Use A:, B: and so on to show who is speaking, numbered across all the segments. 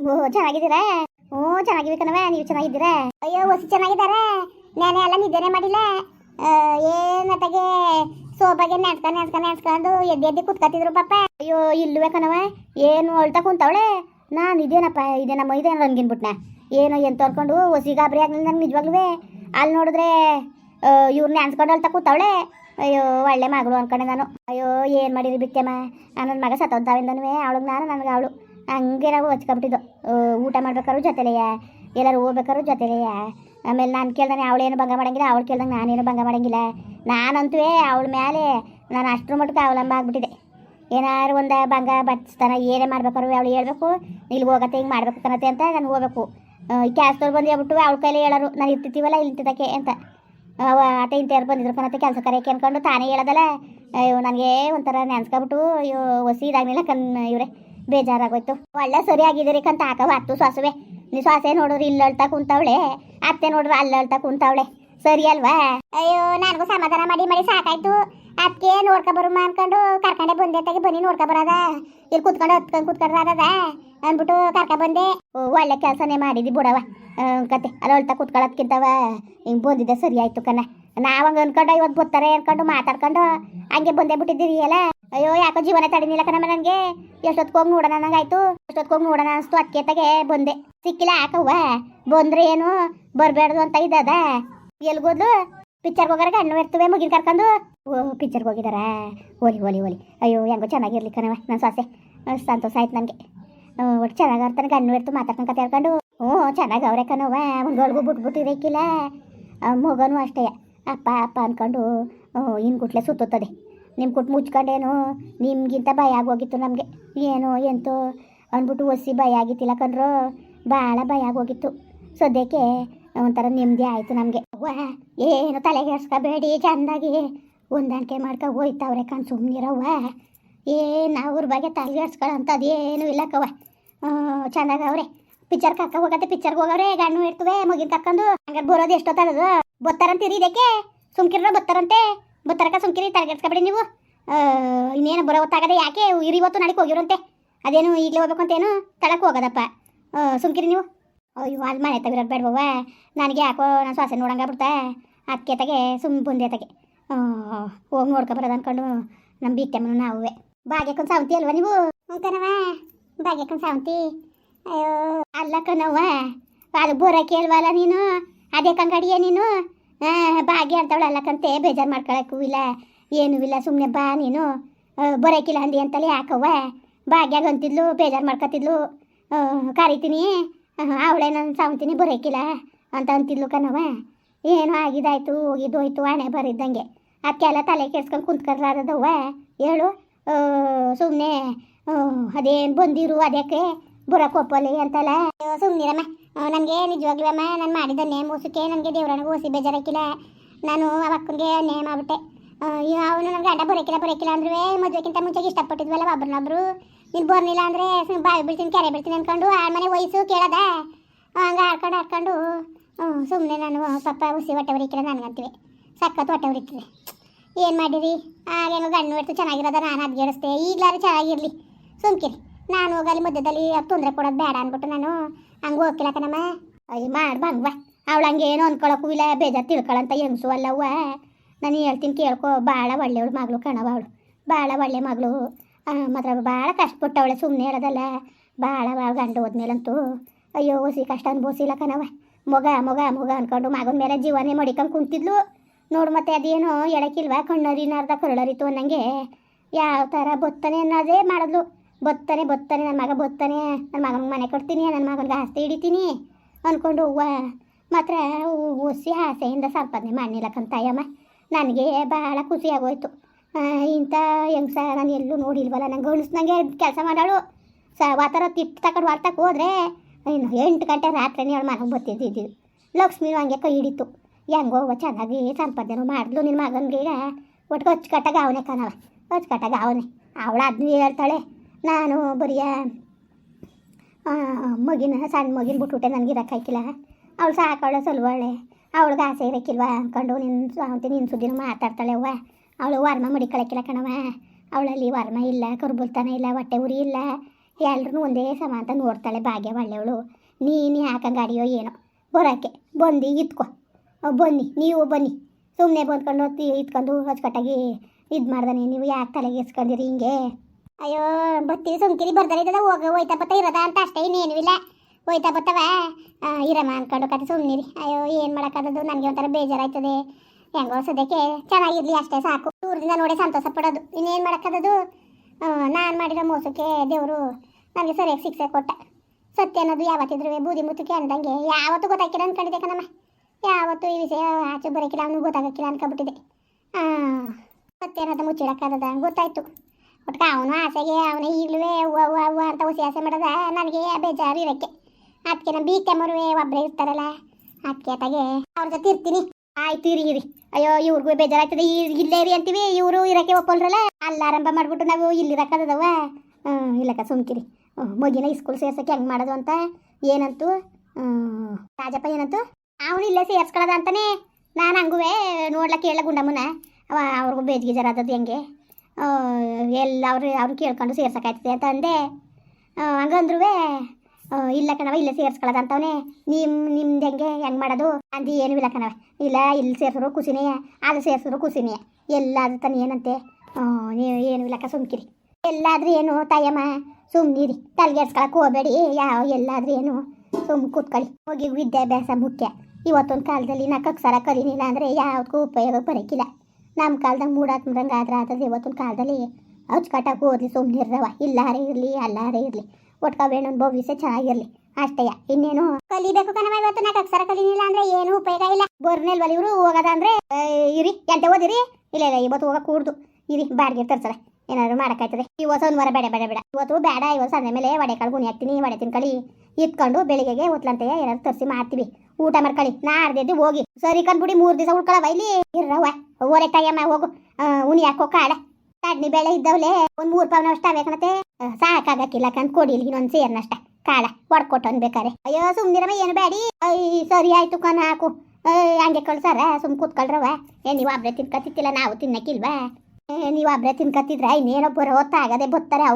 A: ಓ, ಚೆನ್ನಾಗಿದ್ದೀರಾ? ಓ, ಚೆನ್ನಾಗಿವೆ ಕಣವ ನೀವು ಚೆನ್ನಾಗಿದ್ದೀರಾ? ಅಯ್ಯೋ, ಹೊಸ ಚೆನ್ನಾಗಿದ್ದಾರೆ. ನಾನೇ ಎಲ್ಲ ನಿದ್ದೆನೆ ಮಾಡಿಲ್ಲ. ಏನತ್ತಾಗೆ ಸೋಪಾಗೆ ನೆನ್ಸ್ಕೊಂಡು ನೆನ್ಸ್ಕೊಂಡು ನೆನ್ಸ್ಕೊಂಡು ಎದ್ದು ಎದ್ದೆ ಕುತ್ಕತ್ತಿದ್ರು ಪಾಪ. ಅಯ್ಯೋ, ಇಲ್ಲುವೆ ಕಣವ ಏನು ಅಳ್ತಾ ಕುಂತವಳೆ? ನಾನು ಇದೇನಪ್ಪ, ಇದೇ ನಮ್ಮ, ಇದೇನು ನನ್ಗಿನ್ಬಿಟ್ನ ಏನೋ ಎಂತ ತೋರ್ಕೊಂಡು ಹೊಸಿ ಗಾಬರಿ ಆಗ್ಲಿಲ್ಲ ನನ್ಗೆ ನಿಜವಾಗ್ಲೂ ಅಲ್ಲಿ ನೋಡಿದ್ರೆ ಇವ್ರು ನೆನ್ಸ್ಕೊಂಡು ಅಳ್ತಾ ಕೂತವಳೆ. ಅಯ್ಯೋ, ಒಳ್ಳೆ ಮಗಳು ಅನ್ಕೊಂಡೆ ನಾನು. ಅಯ್ಯೋ, ಏನು ಮಾಡಿರಿ ಬಿಟ್ಟೆಮ್ಮ? ನನ್ನ ಮಗ ಸತ್ತೋದ್ದಾವಿಂದನೂ ಅವಳಿಗೆ ನಾನು, ನನಗೆ ಅವಳು. ಹಂಗೆ ನಾವು ಹಚ್ಕೊಬಿಟ್ಟಿದ್ದು ಊಟ ಮಾಡ್ಬೇಕಾದ್ರು ಜೊತೆಲೆಯ, ಎಲ್ಲರೂ ಹೋಗ್ಬೇಕಾದ್ರು ಜೊತೆಲೆಯ. ಆಮೇಲೆ ನಾನು ಕೇಳ್ದಾನೆ ಅವಳೇನು ಭಂಗ ಮಾಡಂಗಿಲ್ಲ, ಅವಳು ಕೇಳ್ದಂಗೆ ನಾನೇನು ಭಂಗ ಮಾಡಂಗಿಲ್ಲ. ನಾನಂತೂ ಅವಳ ಮೇಲೆ ನಾನು ಅಷ್ಟರ ಮಟ್ಟಕ್ಕೆ ಅವಲಂಬ ಆಗಿಬಿಟ್ಟಿದೆ. ಏನಾರು ಒಂದು ಭಂಗ ಬಚ್ತಾನ ಏನೇ ಮಾಡ್ಬೇಕಾದ್ರು ಅವಳು ಹೇಳ್ಬೇಕು ಇಲ್ಲಿ ಹೋಗತ್ತೆ, ಹಿಂಗೆ ಮಾಡ್ಬೇಕು ಕಣತೆ ಅಂತ ನಾನು ಹೋಗ್ಬೇಕು. ಕ್ಯಾಸ್ತವ್ರು ಬಂದು ಹೇಳ್ಬಿಟ್ಟು, ಅವಳ ಕೈಲಿ ಹೇಳೋರು, ನಾನು ಇಲ್ಲಿ ಇಲ್ತಿದ್ದಕ್ಕೆ ಅಂತ. ಅವ ಆಟ ಇಂಥವ್ರು ಬಂದಿದ್ರು ಕಣತೆ ಕೆಲಸ ಕರೆಯಕ್ಕೆ ಅನ್ಕೊಂಡು ತಾನೇ ಹೇಳೋದಲ್ಲ, ಅಯ್ಯೋ, ನನಗೆ ಒಂಥರ ನೆನ್ಸ್ಕೊಬಿಟ್ಟು, ಅಯ್ಯೋ ಹೊಸಿ ಕನ್ ಇವ್ರೆ. ಬೇಜಾರಾಗೋಯ್ತು. ಒಳ್ಳೆ ಸರಿ ಆಗಿದ್ರಿ ಕಂತ ಹಾಕವ ಹತ್ತು ಸಾಸುವೆ. ನೀ ಸಾಸೆ ನೋಡಿದ್ರೆ ಇಲ್ಲಿ ಅಳ್ತಾ ಕುಂತವಳೆ. ಅತ್ತೆ ನೋಡ್ರಿ ಅಲ್ಲಿ ಅಳ್ತಾ ಕುಂತವಳೆ. ಸರಿ ಅಲ್ವಾ? ಅಯ್ಯೋ, ನನಗೂ ಸಮಾಧಾನ ಮಾಡಿ ಮಾಡಿ ಸಾಕಾಯ್ತು. ಅದಕ್ಕೆ ನೋಡ್ಕೊ ಬರುಮ ಅನ್ಕೊಂಡು ಕರ್ಕೊಂಡೆ ಬಂದೆ ತಗಿ ಬನ್ನಿ ನೋಡ್ಕೊ ಬರೋದ. ಇಲ್ಲಿ ಕುತ್ಕೊಂಡು ಹತ್ಕೊಂಡು ಕುತ್ಕೊಂಡ್ರ ಅದ ಅಂದ್ಬಿಟ್ಟು ಕರ್ಕ ಬಂದೆ. ಒಳ್ಳೆ ಕೆಲಸನೇ ಮಾಡಿದಿ ಬಿಡವ ಕತೆ. ಅಲ್ಲಿ ಅಳ್ತಾ ಕುತ್ಕೊಳ್ಳೋದ್ಕಿಂತವ ಹಿಂಗೆ ಬಂದಿದ್ದೆ ಸರಿ ಆಯ್ತು ಕಣ. ನಾವ್ ಹಂಗೆ ಅನ್ಕೊಂಡು ಇವತ್ತು ಬರ್ತಾರೆ ಅನ್ಕೊಂಡು ಮಾತಾಡ್ಕೊಂಡು ಹಂಗೆ ಬಂದೇ ಬಿಟ್ಟಿದ್ದೀವಿ ಎಲ್ಲ ಅಯ್ಯೋ, ಯಾಕೋ ಜೀವನ ತಡಿನಿಲ್ಲ ಕಣಮ್ಮ ನನಗೆ? ಎಷ್ಟೊತ್ತಿಗೆ ನೋಡೋಣ ನಂಗಾಯ್ತು. ಎಷ್ಟೊತ್ತಿಗೆ ಹೋಗಿ ನೋಡೋಣ ಅನ್ಸ್ತು ಅಕ್ಕೇತಾಗೆ ತಗೆ ಬಂದೆ. ಸಿಕ್ಕಿಲ್ಲ ಯಾಕವ್ವ? ಬಂದ್ರೆ ಏನು? ಬರಬೇಡ್ದು ಅಂತ ಇದ್ದದ? ಎಲ್ಗೋದ್ಲು ಪಿಕ್ಚರ್ಗೆ ಹೋಗಾರ ಗಣ್ಣು ಇರ್ತವೆ ಮುಗಿನ ಕರ್ಕೊಂಡು. ಓ ಪಿಕ್ಚರ್ಗೆ ಹೋಗಿದಾರ? ಓಲಿ ಓಲಿ ಓಲಿ ಅಯ್ಯೋ, ಹೆಂಗೋ ಚೆನ್ನಾಗಿರ್ಲಿ ಕಣವ ನನ್ನ ಸೊಸೆ. ಸಂತೋಷ ಆಯ್ತು ನನಗೆ. ಒಟ್ಟು ಚೆನ್ನಾಗಿ ಆಡ್ತಾನೆ ಗಣ್ಣು ಇರ್ತು, ಮಾತಾಡ್ಕೊಂಡು ಕತೆ ಹೇಳ್ಕೊಂಡು ಹ್ಞೂ ಚೆನ್ನಾಗಿ ಅವ್ರೆ ಕಣವ ಒಂದೊಳಗೂ ಬಿಟ್ಬಿಟ್ಟಿರಕ್ಕಿಲ್ಲ ಮಗನೂ ಅಷ್ಟೇ. ಅಪ್ಪ ಅಪ್ಪ ಅಂದ್ಕೊಂಡು ಇನ್ನು ಗುಟ್ಲೆ ಸುತ್ತುತ್ತದೆ. ನಿಮ್ಮ ಕುಟ್ ಮುಚ್ಕೊಂಡೇನು, ನಿಮ್ಗಿಂತ ಭಯ ಆಗೋಗಿತ್ತು ನಮಗೆ. ಏನೋ ಎಂತೋ ಅಂದ್ಬಿಟ್ಟು ಒಸಿ ಭಯ ಆಗಿತ್ತಿಲ್ಲ ಕಣ್ರು, ಭಾಳ ಭಯ ಆಗೋಗಿತ್ತು. ಸದ್ಯಕ್ಕೆ ಒಂಥರ ನೆಮ್ಮದಿ ಆಯಿತು ನಮಗೆ. ವಾ ಏನು ತಲೆಗೆಡ್ಸ್ಕೋಬೇಡಿ ಚಂದಾಗಿ ಹೊಂದಾಣಿಕೆ ಮಾಡ್ಕೊ ಹೋಯ್ತವ್ರೆ ಕಣ್ ಸುಮ್ಮನಿರವ್ವ ಏನು ಅವ್ರ ಬಗ್ಗೆ ತಲೆಗೆಡ್ಸ್ಕೊಳ್ಳೋಂಥದ್ದು ಏನೂ ಇಲ್ಲ ಕವ ಚೆನ್ನಾಗಿ ಅವ್ರೆ. ಪಿಕ್ಚರ್ ಕಕ್ಕ ಹೋಗತ್ತೆ ಪಿಕ್ಚರ್ ಹೋಗವ್ರೆ ಗಣ್ಣು ಇರ್ತವೆ, ಮುಗಿನ ಕರ್ಕೊಂಡು ಹಂಗ ಬರೋದು ಎಷ್ಟೊತ್ತದು ಬತ್ತಾರಂತೀರಿ ಇದಕ್ಕೆ. ಸುಮ್ಕಿರ ಬತ್ತಾರಂತೆ ಬತ್ತಾರಕ ಸುಮ್ಕಿರಿ ತಲೆಗೆಡ್ಸ್ಕೊಬೇಡಿ ನೀವು. ಇನ್ನೇನು ಬರೋ ಹೊತ್ತಾಗದೆ ಯಾಕೆ ಇರಿ ಇವತ್ತು ನಾಳೆಗೆ ಹೋಗಿರಂತೆ ಅದೇನು ಈಗಲೇ ಹೋಗ್ಬೇಕು ಅಂತೇನು ತಳಕ್ಕೆ ಹೋಗೋದಪ್ಪ ಸುಮ್ಕಿರಿ ನೀವು. ಅಯ್ಯೋ, ಅದು ಮನೆ ತಗಿರೋದು ಬೇಡವ ನನಗೆ ಯಾಕೋ ನಾನು ಶ್ವಾಸ ನೋಡಂಗ ಬಿಡ್ತಾ ಅದಕ್ಕೆ ತಗೆ ಸುಮ್ ಬಂದೆ ತಗೆ ಹೋಗಿ ನೋಡ್ಕೊ ಬರೋದು ಅನ್ಕೊಂಡು ನಮ್ಮ ಬೀಗ್ತಮ್ಮನು ನಾವುವೆ ಬಾಗ್ಯಕ್ಕೊಂದು ಸಾವಂತಿ ಅಲ್ವಾ ನೀವು? ಅಂತಾನವ ಬಾಗ್ಯಕ್ಕೊಂದು ಸಾವಂತಿ. ಅಯ್ಯೋ ಅಲ್ಲ ಕಣವ್ವ, ಅದು ಬೋರ ಕೇಳ್ವಲ್ಲ ನೀನು? ಅದೇ ಕಂಗಡಿಯ ನೀನು? ಭಾಗ್ಯ ಅಂತವಳು ಅಲ್ಲಕ್ಕಂತೆ ಬೇಜಾರು ಮಾಡ್ಕೊಳಕ್ಕೂ ಇಲ್ಲ, ಏನೂ ಇಲ್ಲ ಸುಮ್ಮನೆ ಬಾ ನೀನು. ಬರೋಕಿಲ್ಲ ಹಂದಿ ಅಂತಲೇ ಯಾಕವ್ವ ಭಾಗ್ಯಾಗ ಅಂತಿದ್ಲು, ಬೇಜಾರು ಮಾಡ್ಕೊತಿದ್ಲು. ಕರಿತೀನಿ. ಅವಳೆ ನಾನು ಸಾವಂತೀನಿ ಬರೋಕಿಲ್ಲ ಅಂತ ಅಂತಿದ್ಲು ಕಣವ ಏನೋ ಆಗಿದಾಯ್ತು ಹೋಗಿದ್ದು ಹೋಯ್ತು ಹಣೆ ಬರಿದ್ದಂಗೆ. ಅದಕ್ಕೆಲ್ಲ ತಲೆ ಕೆಡ್ಸ್ಕೊಂಡು ಕುಂತ್ಕರ್ಲಾರದವ್ವ. ಹೇಳು? ಸುಮ್ಮನೆ ಅದೇನು ಬಂದಿರು ಅದಕ್ಕೆ? ಬರೋಕೆ ಒಪ್ಪಲಿ ಅಂತಲ್ಲ ಸುಮ್ಮನಿರಮ್ಮ ನನಗೆ ನಿಜವಾಗ್ಲೂ ಅಮ್ಮ, ನಾನು ನೇಮ್ ಓಸಕ್ಕೆ ನನಗೆ ದೇವ್ರನಿಗೆ ಓಸಿ ಬೇಜಾರಕ್ಕಿಲ್ಲ ನಾನು ಅವಕ್ಕನಿಗೆ ನೇಮ್ ಆಗ್ಬಿಟ್ಟೆ. ಅವನು ನನಗೆ ಅಡ್ಡ ಬರೋಕಿಲ್ಲ ಬರೋಕಿಲ್ಲ ಅಂದ್ರೆ ಮದುವೆಗಿಂತ ಮುಂಚೆಗೆ ಇಷ್ಟಪಟ್ಟಿದ್ವಲ್ಲ ಒಬ್ರನ್ನೊಬ್ರು ನೀನು ಬರ್ನಿಲ್ಲ ಅಂದರೆ ಬಾವಿ ಬಿಡ್ತೀನಿ ಕೆರೆ ಬಿಡ್ತೀನಿ ಅಂದ್ಕೊಂಡು ಆ ಮನೆ ವಯಸ್ಸು ಕೇಳದ ಹಂಗೆ ಆಡ್ಕೊಂಡು ಆಡ್ಕೊಂಡು. ಸುಮ್ಮನೆ ನಾನು ಪಪ್ಪ ಹುಸಿ ಹೊಟ್ಟೆ ಬರೀಕಿಲ್ಲ ನನಗಂತೀವಿ. ಸಖತ್ ಹೊಟ್ಟೆ ಹೊರಿತದೆ ಏನು ಮಾಡಿರಿ? ಆಗೇನೋ ಗಣ್ಣು ಹೊಟ್ಟು ಚೆನ್ನಾಗಿರೋದ, ನಾನು ಅದ್ಗೇಡಿಸ್ದೆ. ಈಗಲಾರು ಚೆನ್ನಾಗಿರಲಿ. ಸುಮ್ಕಿರಿ. ನಾನು ಗಲಿ ಮಧ್ಯದಲ್ಲಿ ತೊಂದರೆ ಕೊಡೋದು ಬೇಡ ಅಂದ್ಬಿಟ್ಟು ನಾನು ಹಂಗೆ ಹೋಗಿಲ್ಲ ಕಣಮ್ಮ. ಅಯ್ಯ ಮಾಡ್ಬಂಗ್ವ ಅವಳು ಹಂಗೆ ಏನು ಅನ್ಕೊಳಕ್ಕೂ ಇಲ್ಲ, ಬೇಜಾರು ತಿಳ್ಕೊಳಂತ ಹೆಂಗಸು ಅಲ್ಲವ್ವ ನಾನು ಹೇಳ್ತೀನಿ ಕೇಳ್ಕೊ ಭಾಳ ಒಳ್ಳೆಯವಳು ಮಗಳು ಕಣವ ಅವಳು. ಭಾಳ ಒಳ್ಳೆ ಮಗಳು. ಮಾತ್ರ ಭಾಳ ಕಷ್ಟಪಟ್ಟವಳೆ ಸುಮ್ಮನೆ ಹೇಳೋದಲ್ಲ. ಭಾಳ ಭಾಳ ಗಂಡು ಹೋದ್ಮೇಲಂತೂ. ಅಯ್ಯೋ ಹೊಸಿ ಕಷ್ಟ ಅನ್ಬೋಸಿಲ್ಲ ಕಣವ ಮೊಗ ಮೊಗ ಮೊಗ ಅನ್ಕೊಂಡು ಮಗನ ಮೇಲೆ ಜೀವನೇ ಮಡಿಕೊಂಡು ಕುಂತಿದ್ಲು. ನೋಡು ಮತ್ತೆ ಅದೇನೋ ಎಡಕ್ಕಿಲ್ವಾ ಕಣ್ಣರಿನಾರ್ದ, ಕರುಳರಿತು ಅನ್ನಂಗೆ. ಯಾವ ಥರ ಬೊತ್ತನೆ ಅನ್ನೋದೇ ಮಾಡಿದ್ಲು. ಬತ್ತಾನೆ ಬತ್ತಾನೆ ನನ್ನ ಮಗ ಬತ್ತಾನೆ ನನ್ನ ಮಗನಿಗೆ ಮನೆ ಕೊಡ್ತೀನಿ ನನ್ನ ಮಗನಿಗೆ ಆಸ್ತಿ ಹಿಡಿತೀನಿ ಅಂದ್ಕೊಂಡು ಹೂವ ಮಾತ್ರ ಒಸಿ ಆಸೆಯಿಂದ ಸಂಪಾದನೆ ಮಾಡಿಲ್ಲಕ್ಕಂತಾಯಮ್ಮ ನನಗೆ ಭಾಳ ಖುಷಿ ಆಗೋಯ್ತು. ಆ, ಇಂಥ ಹೆಂಗ್ಸ ನಾನು ಎಲ್ಲೂ ನೋಡಿಲ್ವಲ್ಲ ನಂಗೆ ಉಳಿಸ್ದಂಗೆ ಕೆಲಸ ಮಾಡಾಳು. ಸ ವಾತರ ತಿಟ್ಟು ತಕೊಂಡು ವಾರ್ತಕ್ಕೆ ಹೋದ್ರೆ ಇನ್ನು ಎಂಟು ಗಂಟೆ ರಾತ್ರಿನೇ ಅವಳು ಮನೆಗೆ ಬರ್ತಿದ್ದಿದ್ದು. ಲಕ್ಷ್ಮಿನೂ ಹಂಗೆ ಕೈ ಹಿಡಿತು. ಹೆಂಗೋ ಚೆನ್ನಾಗಿ ಸಂಪಾದನೆ ಮಾಡಿದ್ಲು ನಿನ್ನ ಮಗನಿಗೆ ಈಗ ಒಟ್ಟಿಗೆ ಅಚ್ಚುಕಟ್ಟಾಗ ಅವನೇ ಕಣವ ಅಚ್ಚುಕಟ್ಟಾಗ ಅವನೇ. ಅವಳು ಅದನ್ನೂ ಹೇಳ್ತಾಳೆ ನಾನು ಬರೀ ಆ, ಮಗಿನ ಸಣ್ಣ ಮಗಿನ ಬಿಟ್ಬಿಟ್ಟೆ ನನಗೆ ಇರೋಕ್ಕಾಯ್ಕಿಲ್ಲ ಅವಳು ಸಾಕವಳೆ ಸಲ್ವಳೆ. ಅವಳಿಗೆ ಆಸೆ ಇರೋಕ್ಕಿಲ್ವಾ ಅಂದ್ಕೊಂಡು ನಿನ್ನ ಸ್ವಾಮಿ ನಿನ್ನ ಸುದ್ದಿನ ಮಾತಾಡ್ತಾಳೆ ಅವ್ವ. ಅವಳು ವರ್ಮ ಮಡಿಕೊಳಕ್ಕಿಲ್ಲ ಕಣವ ಅವಳಲ್ಲಿ ವರ್ಮ ಇಲ್ಲ ಕರ್ಬುಲ್ತಾನ ಇಲ್ಲ ಹೊಟ್ಟೆ ಉರಿ ಇಲ್ಲ. ಎಲ್ರೂ ಒಂದೇ ಸಮ ಅಂತ ನೋಡ್ತಾಳೆ ಭಾಗ್ಯ ಒಳ್ಳೆಯವಳು. ನೀನು ಯಾಕಂಗೆ ಗಾಡಿಯೋ ಏನೋ? ಬರೋಕ್ಕೆ ಬಂದು ಇತ್ಕೊ. ಬನ್ನಿ ನೀವು ಬನ್ನಿ. ಸುಮ್ಮನೆ ಬಂದ್ಕೊಂಡು ಇತ್ಕೊಂಡು ಅಚ್ಚುಕಟ್ಟಾಗಿ ಇದು ಮಾಡ್ದಾನೆ ನೀವು ಯಾಕೆ ತಲೆಗೆ ಇಸ್ಕೊಂಡಿರಿ ಹಿಂಗೆ? ಅಯ್ಯೋ ಬತ್ತೀವಿ ಸುಮ್ಕಿರಿ ಬರ್ತಾರೆ ಇದ್ದದ ಹೋಗ ಹೋಯ್ತಾ ಬತ್ತ ಇರದ ಅಂತ ಅಷ್ಟೇ, ಇನ್ನೇನು ಇಲ್ಲ. ಹೋಯ್ತಾ ಬತ್ತವ ಇರಮ್ಮ ಅನ್ಕೊಂಡು ಕತೆ ಸುಮ್ಮನಿರಿ ಅಯ್ಯೋ, ಏನು ಮಾಡೋಕ್ಕಾಗದು ನನಗೆ ಒಂಥರ ಬೇಜಾರಾಯ್ತದೆ. ಹೆಂಗೋ ಸದ್ಯಕ್ಕೆ ಚೆನ್ನಾಗಿರ್ಲಿ ಅಷ್ಟೇ, ಸಾಕು. ದೂರದಿಂದ ನೋಡಿ ಸಂತೋಷ ಪಡೋದು ಇನ್ನೇನು ಮಾಡೋಕ್ಕಾಗದು ನಾನು ಮಾಡಿರೋ ಮೋಸಕ್ಕೆ ದೇವರು ನನಗೆ ಸರಿಯಾಗಿ ಶಿಕ್ಷೆ ಕೊಟ್ಟ. ಸತ್ಯ ಅನ್ನೋದು ಯಾವತ್ತಿದ್ರು ಬೂದಿ ಮುತ್ತಕ್ಕೆ ಅಂದಂಗೆ ಯಾವತ್ತೂ ಗೊತ್ತಾಕಿಲ್ಲ ಅನ್ಕೊಂಡಿದ್ದೆ ಕಣಮ್ಮ. ಯಾವತ್ತೂ ಈ ವಿಷಯ ಆಚೆ ಬರೋಕ್ಕಿಲ್ಲ ಅವನು ಗೊತ್ತಾಗಕ್ಕಿಲ್ಲ ಅನ್ಕೊಂಬಿಟ್ಟಿದ್ದೆ ಸತ್ಯ ಅನ್ನೋದು ಮುಚ್ಚಿಡಕ್ಕಾಗದ ಗೊತ್ತಾಯ್ತು. ಒಟ್ಟಿಗೆ ಅವನು ಆಸೆಗೆ, ಅವನು ಈಗಲೂ ಹೂವು ಹೂವು ಅಂತ ಹುಸಿ ಆಸೆ ಮಾಡದ, ನನಗೆ ಬೇಜಾರು ಇರೋಕ್ಕೆ. ಅದಕ್ಕೆ ನಮ್ಮ ಬಿ ಮರುವೆ ಒಬ್ಬರೇ ಇರ್ತಾರಲ್ಲ ಅದಕ್ಕೆ ತಗೆ ಅವ್ರ ಜೊತೆ ಇರ್ತೀನಿ. ಆಯ್ತು ಇರಿ ಇರಿ. ಅಯ್ಯೋ, ಇವ್ರಿಗೂ ಬೇಜಾರಾಗ್ತದೆ. ಇಲ್ಲೇ ಇರಿ ಅಂತೀವಿ, ಇವರು ಇರೋಕ್ಕೆ ಒಪ್ಪಲ್ರಲ್ಲ ಅಲ್ಲ ಆರಂಭ ಮಾಡ್ಬಿಟ್ಟು ನಾವು ಇಲ್ಲಿರಕ್ಕದವ ಹ್ಞೂ ಇಲ್ಲಕ್ಕ, ಸುಮ್ಕಿರಿ. ಮಗಿನ ಇಸ್ಕೂಲ್ ಸೇರ್ಸಕ್ಕೆ ಹೆಂಗೆ ಮಾಡೋದು ಅಂತ ಏನಂತು? ರಾಜಪ್ಪ ಏನಂತು? ಅವನು ಇಲ್ಲೇ ಸೇರ್ಸ್ಕೊಳ್ಳೋದ ಅಂತಾನೆ. ನಾನು ಹಂಗುವೆ ನೋಡ್ಲಕ್ಕೆ ಹೇಳ ಗುಂಡಮ್ಮನ. ಅವ ಅವ್ರಿಗೂ ಬೇಜಿಗೆ ಜರ ಆದದ್ದು ಹೆಂಗೆ? ಆ, ಎಲ್ಲ ಅವ್ರು ಕೇಳ್ಕೊಂಡು ಸೇರ್ಸಕ್ಕಾಯ್ತದೆ ಅಂದೆ. ಆ, ಹಂಗಂದ್ರೂ ಇಲ್ಲ ಕಣವ ಇಲ್ಲೇ ಸೇರ್ಸ್ಕೊಳ್ಳೋದು ಅಂತವನೇ. ನಿಮ್ಮ ನಿಮ್ದು ಹೆಂಗೆ ಹೆಂಗೆ ಮಾಡೋದು? ಅಂದು ಏನೂ ಇಲ್ಲ ಕಣವ ಇಲ್ಲ ಇಲ್ಲಿ ಸೇರ್ಸಿದ್ರು ಖುಷಿನೇ ಅದು ಸೇರ್ಸಿದ್ರು ಖುಷಿನೇ. ಎಲ್ಲಾದ್ರೂ ತಾನು ಏನಂತೆ? ನೀವು ಏನೂ ಇಲ್ಲಕ್ಕ ಸುಮ್ಕಿರಿ ಎಲ್ಲಾದ್ರೂ ಏನು ತಾಯಮ್ಮ ಸುಮ್ಮನಿರಿ ತಲೆಗೆಡ್ಸ್ಕೊಳಕ್ಕೆ ಹೋಗಬೇಡಿ. ಯಾವ ಎಲ್ಲಾದ್ರೂ ಏನು ಸುಮ್ ಕೂತ್ಕೊಳ್ಳಿ. ಹೋಗಿ ವಿದ್ಯಾಭ್ಯಾಸ ಮುಖ್ಯ. ಇವತ್ತೊಂದು ಕಾಲದಲ್ಲಿ ನಾ ಕಕ್ಸರ ಕಲೀನಿಲ್ಲ ಅಂದರೆ ಯಾವುದಕ್ಕೂ ಉಪಯೋಗ ಬರೋಕ್ಕಿಲ್ಲ ನಮ್ಮ ಕಾಲದಾಗ ಮೂಡಾತ್ಮರಂಗೆ ಆದ್ರೆ ಆದ್ರೆ ಇವತ್ತಿನ ಕಾಲದಲ್ಲಿ ಅಚ್ಚುಕಟ್ಟಾಗಿ ಓದಲಿ ಸುಮ್ಮನೆ ಇಲ್ಲಾರೆ ಇಲ್ಲಾರೇ ಇರಲಿ, ಅಲ್ಲಾರೇ ಇರಲಿ. ಒಟ್ಕೋಬೇಡ ಭವಿಷ್ಯ ಚೆನ್ನಾಗಿರ್ಲಿ. ಅಷ್ಟೇ ಇನ್ನೇನು? ಕಲಿಬೇಕು ಕಣವ ಇವತ್ತು. ನಾ ಅಕ್ಷರ ಕಲಿನಿಲ್ಲ ಅಂದ್ರೆ ಏನು ಉಪಯೋಗ ಇಲ್ಲ. ಬೋರ್ನಲ್ಲಿ ಇವರು ಹೋಗೋದ ಅಂದ್ರೆ ಇರಿ. ಎಂಟೆ ಓದಿರಿ? ಇಲ್ಲ ಇಲ್ಲ, ಇವತ್ತು ಹೋಗಕ್ಕೆ ಕೂಡ್ದು. ಇರಿ, ಬಾಡಿಗೆ ತರ್ಸಲ್ಲ ಏನಾದ್ರು ಮಾಡೋಕ್ಕಾಯ್ತದೆ. ಇವತ್ತು ಒಂದು ವಾರ ಬೇಡ ಬೇಡ ಬೇಡ. ಇವತ್ತು ಬೇಡ, ಇವತ್ತು ಸಂಜೆ ಮೇಲೆ ವಡೆ ಕಾಳು ಗುಣಿ ಹಾಕ್ತೀನಿ, ವಡೆ ತಿನ್ಕಳಿ. ಇತ್ಕೊಂಡು ಬೆಳಿಗ್ಗೆಗೆ ಒತ್ಲಂತೆ ಏನಾದ್ರು ತರಿಸಿ ಮಾಡ್ತೀವಿ. ಊಟ ಮಾಡ್ಕೊಳ್ಳಿ. ನಾಡ್ದಿದ್ದು ಹೋಗಿ. ಸರಿ ಕಂದ್ಬಿಡಿ ಮೂರು ದಿವಸ ಉಳ್ಕೊಳವ ಇಲ್ಲಿ ಇರ್ರವ ಓರೆ ತಾಯಮ್ಮ ಹೋಗು. ಉನಿ ಹಾಕೋ ಕಾಳ. ಕಡ್ನಿ ಬೆಳೆ ಇದ್ದವ್ಲೆ, ಒಂದ್ ಮೂರ್ ಪವನ ಅಷ್ಟ ಬೇಕಂತೆ ಸಾಕಾಗಕ್ಕಿಲ್ಲ ಕಂದ್ ಕೊಡಿಲಿ ಇನ್ನೊಂದು ಸೇರ್ನಷ್ಟ ಕಾಳ ಹೊಡ್ಕೊಟ್ಟು ಅನ್ಬೇಕಾರೆ ಅಯ್ಯೋ, ಸುಮ್ನಿರಮ್ಮ, ಏನು ಬೇಡಿ ಸರಿ ಆಯ್ತು ಕಣ, ಹಾಕು. ಹಂಗೆ ಕಳ್ಸಾರ? ಸುಮ್ ಕೂತ್ಕೊಳ್ರವ ಏ, ನೀವು ಒಬ್ರೆ ತಿನ್ಕತ್ತಿತ್ತಿಲ್ಲ, ನಾವು ತಿನ್ನಕ್ಕಿಲ್ವಾ? ನೀವು ಒಬ್ರೆ ತಿನ್ಕತ್ತಿದ್ರ ಇನ್ನೇನೋ ಬರೋ ಹೊತ್ತಾಗದೆ ಬತ್ತಾರೆ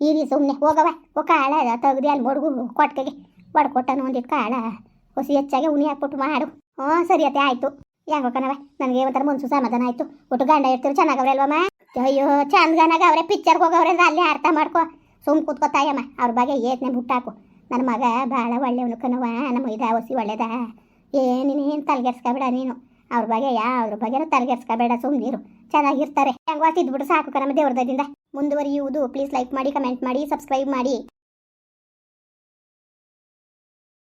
A: ಈ ಇರಿ ಸುಮ್ಮನೆ ಹೋಗವ ಕಾಳ ತೆಗ್ದು ಅಲ್ಲಿ ಮಡ್ಗು ಕೊಟ್ಕೆಗೆ ಹೊಡ್ಕೊಟ್ಟನು ಒಂದಿಟ್ಟು ಕಾಳ. ಹೊಸಿ ಹೆಚ್ಚಾಗಿ ಉನಿ ಹಾಕ್ಬಿಟ್ಟು ಮಾಡು. ಹಾ ಸರಿ ಅತ್ತೆ, ಆಯ್ತು. ಹೆಂಗೋ ಕಣವ ನನಗೆ ಒಂಥರ ಮನ್ಸು ಸಮಾಧಾನ ಆಯ್ತು. ಒಟ್ಟು ಗಂಡ ಇರ್ತೀವಿ ಚೆನ್ನಾಗವ್ರೆ ಅಯ್ಯೋ ಚಂದ ಗನಾಗ ಅವ್ರೆ ಪಿಕ್ಚರ್ಗೆ ಹೋಗವ್ರೆ ಅಲ್ಲೇ ಅರ್ಥ ಮಾಡ್ಕೊ. ಸುಮ್ ಕೂತ್ಕೊತಾಯಮ್ಮ ಅವ್ರ ಬಗ್ಗೆ ಏತ್ನೆ ಬುಟ್ಟಾಕು. ನನ್ನ ಮಗ ಭಾಳ ಒಳ್ಳೆಯವನು ಕಣವ ನಮ್ಮ ಇದ ಹೊಸಿ ಒಳ್ಳೇದ? ಏನೇನು ತಲೆಗೆಡ್ಸ್ಕೊಬೇಡ ನೀನು. ಅವ್ರ ಬಗ್ಗೆ ಯಾವ್ದ್ರ ಬಗ್ಗೆನೂ ತಲೆಗೆಡ್ಸ್ಕೊಬೇಡ ಸುಮ್ಮನಿರು ಚೆನ್ನಾಗಿರ್ತಾರೆ. ಹೆಂಗೋ ತಿದ್ಬಿಟ್ಟು ಸಾಕು ಕಣಮ್ಮ ದೇವ್ರದಿಂದ ಮುಂದುವರಿಯುವುದು ಪ್ಲೀಸ್ ಲೈಕ್ ಮಾಡಿ ಕಮೆಂಟ್ ಮಾಡಿ ಸಬ್ಸ್ಕ್ರೈಬ್ ಮಾಡಿ.